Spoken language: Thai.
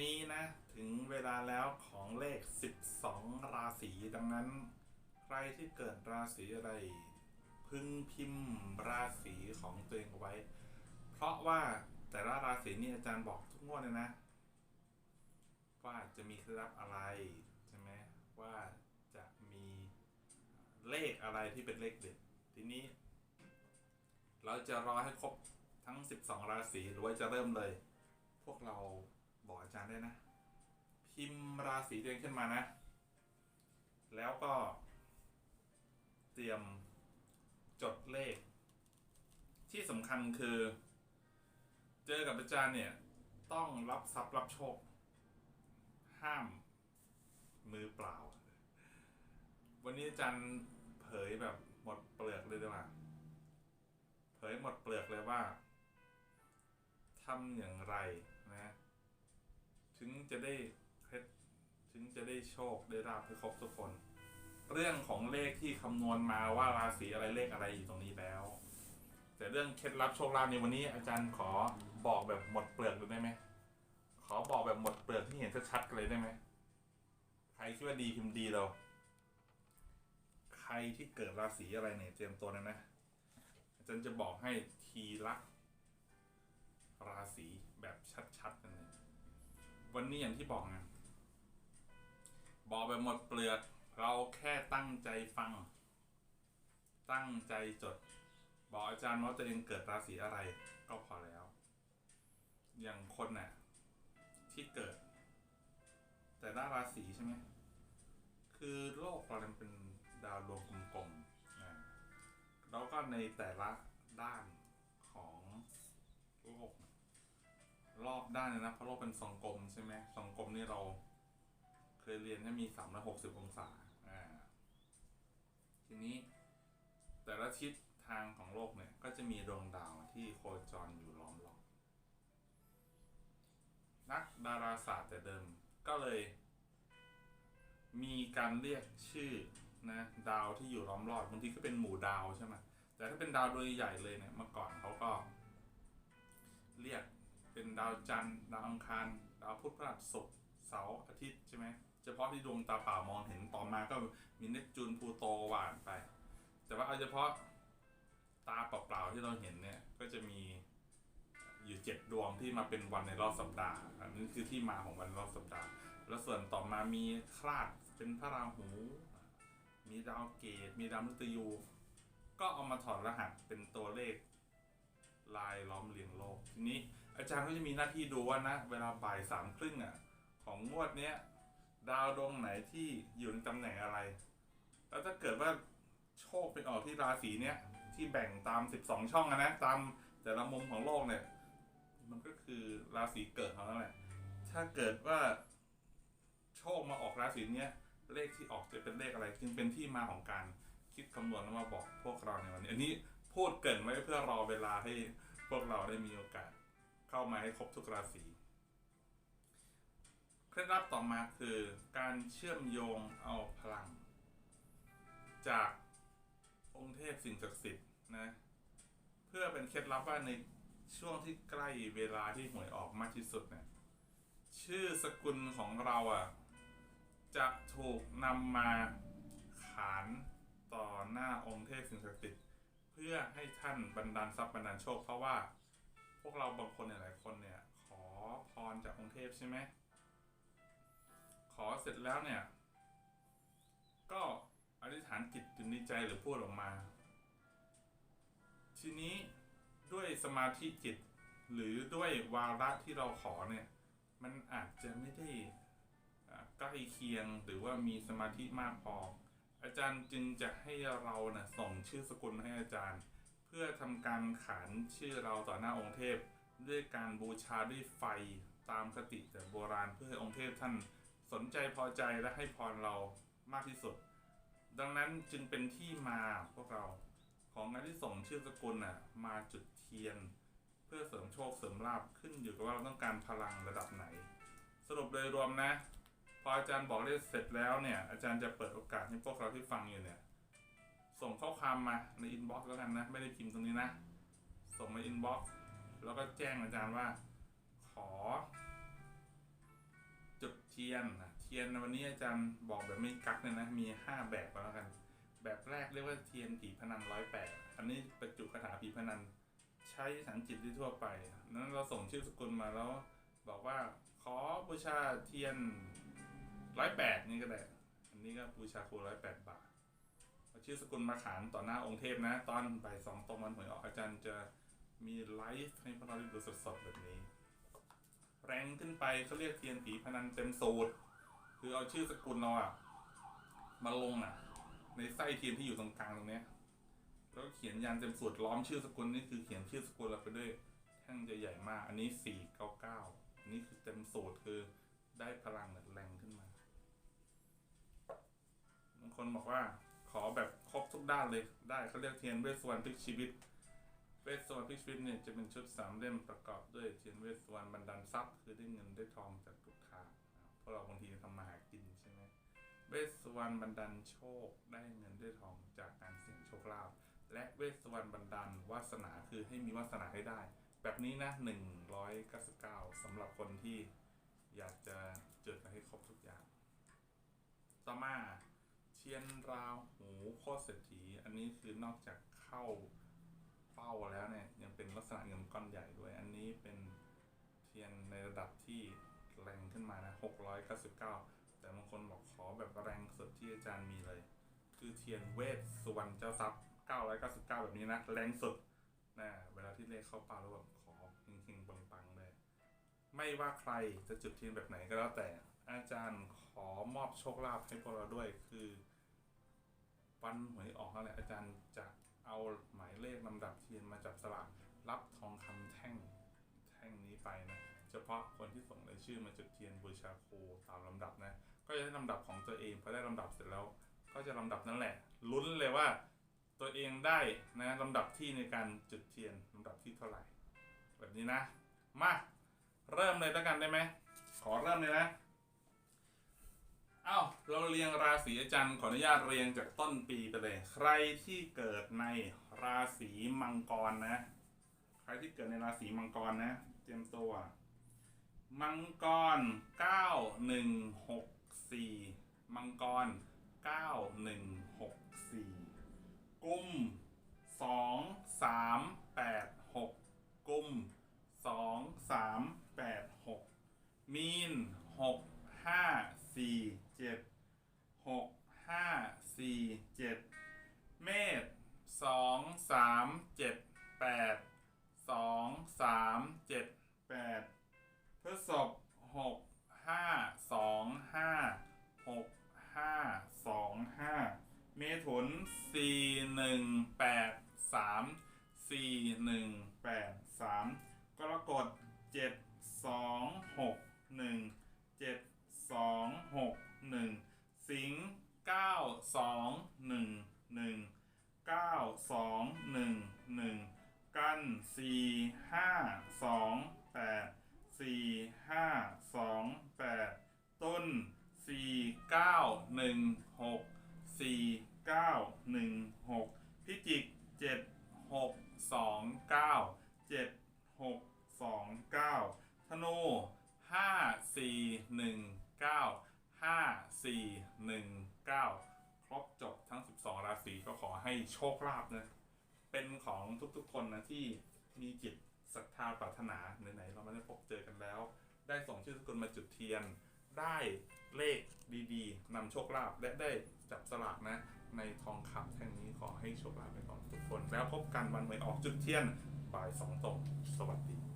นี้นะ ถึงเวลาแล้วของเลข 12 ราศีดังนั้น ใครที่เกิดราศีอะไร พึงพิมพ์ราศีของตัวเองเอาไว้ เพราะว่าแต่ละราศีนี่อาจารย์บอกทุกงวดเลยนะ ว่าจะมีเคล็ดลับอะไรใช่ไหมว่าจะมีเลขอะไรที่เป็นเลขเด็ดทีนี้ เราจะรอให้ครบทั้ง 12 ราศีหรือว่าจะเริ่มเลย พวกเรา บอกอาจารย์ได้นะ พิมพ์ราศีตัวเองขึ้นมานะ แล้วก็ เตรียมจดเลข ที่สำคัญคือ เจอกับอาจารย์เนี่ย ต้องรับทรัพย์รับโชค ห้ามมือเปล่า วันนี้อาจารย์เผยแบบหมดเปลือกเลยดีกว่าเผยหมดเปลือกเลยว่าทำอย่างไร ถึงจะได้เพชรถึงจะได้โชคได้ราบให้ครบทุกคน เรื่องของเลขที่คำนวณมาว่าราศีอะไรเลขอะไรอยู่ตรงนี้แล้ว แต่เรื่องเคล็ดลับโชคลาภในวันนี้อาจารย์ขอบอกแบบหมดเปลือกเลยได้ไหมขอบอกแบบหมดเปลือกที่เห็นชัดๆกันเลยได้ไหมใครคิดว่าดีพิมพ์ดีเราใครที่เกิดราศีอะไรเนี่ยเตรียมตัวนะนะอาจารย์จะบอกให้ทีละราศีแบบชัดๆกันเลย วันนี้อย่างที่บอกไงบอกไปหมดเปลือก เราแค่ตั้งใจฟัง ตั้งใจจด บอกอาจารย์ว่าตัวเองเกิดราศีอะไร ก็พอแล้ว อย่างคนน่ะ ที่เกิด แต่ละราศีใช่ไหมคือโลกเราเป็นดาวดวงกลมๆนะแล้วก็ในแต่ละด้านของโลก รอบด้านเลยนะเพราะโลกเป็นทรงกลมใช่ไหมทรงกลมนี่เรา เคยเรียนให้มีสามร้อยหกสิบองศาอ่าทีนี้ แต่ละทิศทางของโลกเนี่ยก็จะมีดวงดาวที่โคจรอยู่ล้อมรอบนักดาราศาสตร์แต่เดิมก็เลย มีการเรียกชื่อนะดาวที่อยู่ล้อมรอบบางทีก็เป็นหมู่ดาวใช่ไหมแต่ถ้าเป็นดาวดวงใหญ่เลยเนี่ยเมื่อก่อนเขาก็ เรียก เป็นดาวจันทร์ดาวอังคารดาวพุธพฤหัสศุกร์เสาร์อาทิตย์ใช่ไหมเฉพาะที่ดวงตาเปล่ามองเห็นต่อมาก็มีเนปจูนพลูโตหวานไป แต่ว่าเอาเฉพาะตาเปล่าๆที่เราเห็นเนี่ยก็จะมีอยู่เจ็ดดวงที่มาเป็นวันในรอบสัปดาห์อันนี้คือที่มาของวันรอบสัปดาห์ แล้วส่วนต่อมามีคลาดเป็นพระราหู มีดาวเกต มีดาวมฤตยู ก็เอามาถอดรหัสเป็นตัวเลขลายล้อมเรียงโลกทีนี้ อาจารย์ก็จะมีหน้าที่ดูว่านะเวลาบ่ายสามครึ่งอะของงวดเนี้ยดาวดวงไหนที่อยู่ในตำแหน่งอะไร แล้วถ้าเกิดว่าโชคเป็นออกที่ราศีเนี้ยที่แบ่งตาม 12 ช่องอะนะตามแต่ละมุมของโลกเนี่ย มันก็คือราศีเกิดของนั่นแหละถ้าเกิดว่าโชคมาออกราศีเนี้ยเลขที่ออกจะเป็นเลขอะไร จึงเป็นที่มาของการคิดคำนวณแล้วมาบอกพวกเราในวันนี้ อันนี้พูดเกินไว้เพื่อรอเวลาให้พวกเราได้มีโอกาส เข้ามาให้ครบทุกราศีเคล็ดลับต่อมาคือการเชื่อมโยงเอาพลัง จากองค์เทพสิ่งศักดิ์สิทธิ์นะเพื่อเป็นเคล็ดลับว่าในช่วงที่ใกล้เวลาที่หวยออกมากที่สุดเนี่ยชื่อสกุลของเราอะจะถูกนำมาขานต่อหน้าองค์เทพสิ่งศักดิ์สิทธิ์เพื่อให้ท่านบันดาลทรัพย์บันดาลโชคเพราะว่า พวกเราบางคนเนี่ยหลายคนเนี่ย ขอพรจากองค์เทพใช่ไหมขอเสร็จแล้วเนี่ย ก็อธิษฐานจิตอยู่ในใจหรือพูดออกมา ทีนี้ด้วยสมาธิจิต หรือด้วยวาระที่เราขอเนี่ย มันอาจจะไม่ได้ใกล้เคียงหรือว่ามีสมาธิมากพอ อาจารย์จึงจะให้เราเนะ่ะส่งชื่อสกุลมาให้อาจารย์ พื่อทำการขานชื่อเราต่อหน้าองค์เทพ ด้วยการบูชาด้วยไฟตามคติแต่โบราณเพื่อให้องค์เทพท่านสนใจพอใจและให้พรเรามากที่สุด ดังนั้นจึงเป็นที่มาพวกเราของการที่ส่งชื่อสกุลน่ะมาจุดเทียน เพื่อเสริมโชคเสริมลาภขึ้นอยู่กับว่าเราต้องการพลังระดับไหน สรุปโดยรวมนะ พออาจารย์บอกได้เสร็จแล้วเนี่ยอาจารย์จะเปิดโอกาสให้พวกเราที่ฟังอยู่เนี่ย ความมาในอินบ็อกซ์แล้วกันนะ ไม่ได้พิมพ์ตรงนี้นะ ส่งมาอินบ็อกซ์แล้วก็แจ้งอาจารย์ว่า ขอ จุดเทียนนะเทียนวันนี้อาจารย์บอกแบบไม่กักเลยนะ มีห้าแบบก็แล้วกัน แบบแรกเรียกว่าเทียนผีพนันร้อยแปดอันนี้ประจุคาถาผีพนันใช้สันจิตได้ทั่วไป นั้นเราส่งชื่อสกุลมาแล้ว บอกว่าขอบูชาเทียนร้อยแปดนี่ก็ได้ อันนี้ก็บูชาครูร้อยแปดบาท ชื่อสกุลมาขานต่อหน้าองค์เทพนะ ตอนบ่ายสองตรงวันหวยออกอาจารย์จะมีไลฟ์ให้พวกเราได้ดูสดๆแบบนี้ แรงขึ้นไปเขาเรียกเทียนผีพนันเต็มสูตร คือเอาชื่อสกุลเราอะมาลงอะในไส้เทียนที่อยู่ตรงกลางตรงเนี้ยแล้วเขียนยันเต็มสูตรล้อมชื่อสกุลนี่คือเขียนชื่อสกุลเราไปด้วยแท่งจะใหญ่มาก อันนี้สี่เก้าเก้าอันนี้คือเต็มสูตรคือได้พลังแบบแรงขึ้นมาบางคนบอกว่า ขอแบบครบทุกด้านเลยได้เขาเรียกเทียนเวสสวรรณพลิกชีวิต เวสสวรรณพลิกชีวิตเนี่ยจะเป็นชุดสามเล่มประกอบด้วยเทียนเวสสวรรณบรรดาลทรัพย์คือได้เงินได้ทองจากทุกทางอ่าเพราะเราบางทีทำมาหากินใช่ไหมเวสสวรรณบรรดาลโชคได้เงินได้ทองจากการเสี่ยงโชคลาภและเวสสวรรณบันดาลวาสนาคือให้มีวาสนาให้ได้ แบบนี้นะ199สำหรับคนที่อยากจะเจดมาให้ครบทุกอย่าง ต่อมา เทียนราหูโคตรเศรษฐี อันนี้คือนอกจากเข้าเป้าแล้วเนี่ย ยังเป็นลักษณะเงินก้อนใหญ่ด้วย อันนี้เป็นเทียนในระดับที่แรงขึ้นมานะ699 แต่บางคนบอกขอแบบแรงสุดที่อาจารย์มีเลย คือเทียนเวสสุวรรณเจ้าทรัพย์ 999 แบบนี้นะ แรงสุดนะเวลาที่เลขเข้าเป้าแล้วแบบขอเฮงๆปังๆเลย ไม่ว่าใครจะจุดเทียนแบบไหนก็แล้วแต่อาจารย์ขอมอบโชคลาภให้พวกเราด้วยคือ วันหวยออกแล้วแหละอาจารย์จะเอาหมายเลขลำดับเทียนมาจับสลากรับทองคำแท่งแท่งนี้ไปนะเฉพาะคนที่ส่งรายชื่อมาจุดเทียนบูชาครูตามลำดับนะก็จะได้ลำดับของตัวเองพอได้ลำดับเสร็จแล้ว ก็จะลำดับนั่นแหละลุ้นเลยว่าตัวเองได้นะลำดับที่ในการจุดเทียนลำดับที่เท่าไหร่ แบบนี้นะ มา เริ่มเลยแล้วกันได้ไหมขอเริ่มเลยนะ อ้าเราเรียงราศีอาจารย์ขออนุญาตเรียงจากต้นปีไปเลย ใครที่เกิดในราศีมังกรนะ ใครที่เกิดในราศีมังกรนะ เตรียมตัว มังกรเก้าหนึ่งหกสี่มังกรเก้าหนึ่งหกสี่กุมสองสามแปดหกกุมสองสามแปดหกมีนหกห้าสี่ เจ็ดหกห้าสี่เจ็ดเมษสองสามเจ็ดแปดสองสามเจ็ดแปดพฤษภหกห้าสองห้าหกห้าสองห้าเมถุนสี่หนึ่งแปดสามสี่หนึ่งแปดสามกรกฎเจ็ดสองหกหนึ่งเจ็ดสองหก หนึ่งสิงเก้าสองหนึ่งหนึ่งเก้าสองหนึ่งหนึ่งกันสี่ห้าสองแปดสี่ห้าสองแปดต้นสี่เก้าหนึ่งหกสี่เก้าหนึ่งหกพิจิกเจ็ดหกสองเก้าเจ็ดหกสองเก้าธนูห้าสี่หนึ่งเก้า ห้าสี่หนึ่งเก้าครบจบทั้ง 12 ราศีก็ขอให้โชคลาภนะเป็นของทุกๆคนนะที่มีจิตศรัทธาปรารถนาไหนๆเราไม่ได้พบเจอกันแล้ว ได้ส่งชื่อสกุลมาจุดเทียน ได้เลขดีๆนำโชคลาภและได้จับสลากนะ ในทองคำแท่งนี้ขอให้โชคลาภไปก่อนทุกคน แล้วพบกันวันหวยออกจุดเทียนบ่ายสองตรงสวัสดี